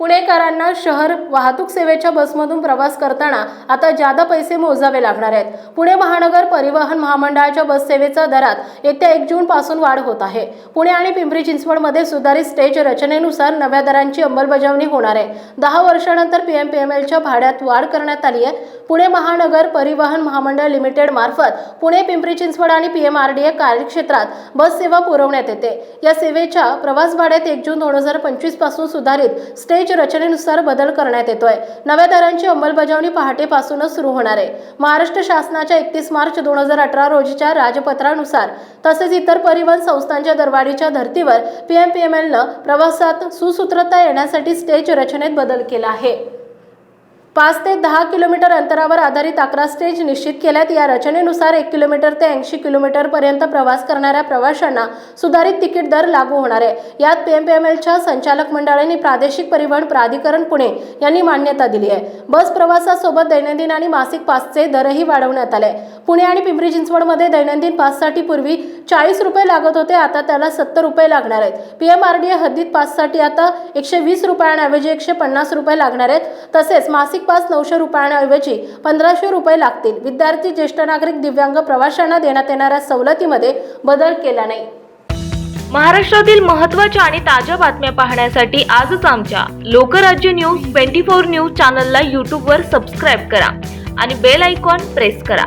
पुणेकरांना शहर वाहतूक सेवेच्या बसमधून प्रवास करताना आता जादा पैसे मोजावे लागणार आहेत. पुणे महानगर परिवहन महामंडळाच्या बस दरात येत्या एक जून पासून वाढ होत आहे. पुणे आणि पिंपरी चिंचवडमध्ये सुधारित स्टेज रचनेनुसार नव्या दरांची अंमलबजावणी होणार आहे. दहा वर्षानंतर पी एम पी एम एलच्या भाड्यात वाढ करण्यात आली आहे. पुणे महानगर परिवहन महामंडळ लिमिटेड मार्फत पुणे पिंपरी चिंचवड आणि पीएम आर डी ए कार्यक्षेत्रात बस सेवा पुरवण्यात येते. या सेवेच्या प्रवास भाड्यात एक जून दोन हजार पंचवीसपासून सुधारित स्टेज रचनेनुसार बदल करण्यात येतोय. नव्या दरांची अंमलबजावणी पहाटेपासूनच सुरू होणार आहे. महाराष्ट्र शासनाच्या एकतीस मार्च दोन हजार अठरा रोजीच्या राजपत्रानुसार तसेच इतर परिवहन संस्थांच्या दरवाढीच्या धर्तीवर पीएमपीएमएलनं प्रवासात सुसूत्रता येण्यासाठी स्टेज रचनेत बदल केला आहे. पाच ते दहा किलोमीटर अंतरावर आधारित अकरा स्टेज निश्चित केल्यात. या रचनेनुसार एक किलोमीटर ते ऐंशी किलोमीटर पर्यंत प्रवास करणाऱ्या प्रवाशांना सुधारित तिकीट दर लागू होणार आहे. यात पीएमपीएमएलच्या संचालक मंडळाने प्रादेशिक परिवहन प्राधिकरण पुणे यांनी मान्यता दिली आहे. बस प्रवासासोबत दैनंदिन आणि मासिक पासचे दरही वाढवण्यात आले. पुणे आणि पिंपरी चिंचवडमध्ये दैनंदिन पाससाठी पूर्वी चाळीस रुपये लागत होते आता त्याला सत्तर रुपये लागणार आहेत. P M R D A हद्दीत पाससाठी आता एकशे वीस रुपयांऐवजी एकशे पन्नास रुपये लागणार आहेत. तसेच मासिक पास नऊशे रुपयांऐवजी पंधराशे रुपये लागतील. विद्यार्थी ज्येष्ठ नागरिक दिव्यांग प्रवाशांना देण्यात येणाऱ्या सवलतीमध्ये बदल केला नाही. महाराष्ट्रातील महत्त्वाच्या आणि ताज्या बातम्या पाहण्यासाठी आजच आमच्या Lokrajya news twenty four news चॅनलला यूट्यूबवर सबस्क्राईब करा आणि बेल आयकॉन प्रेस करा.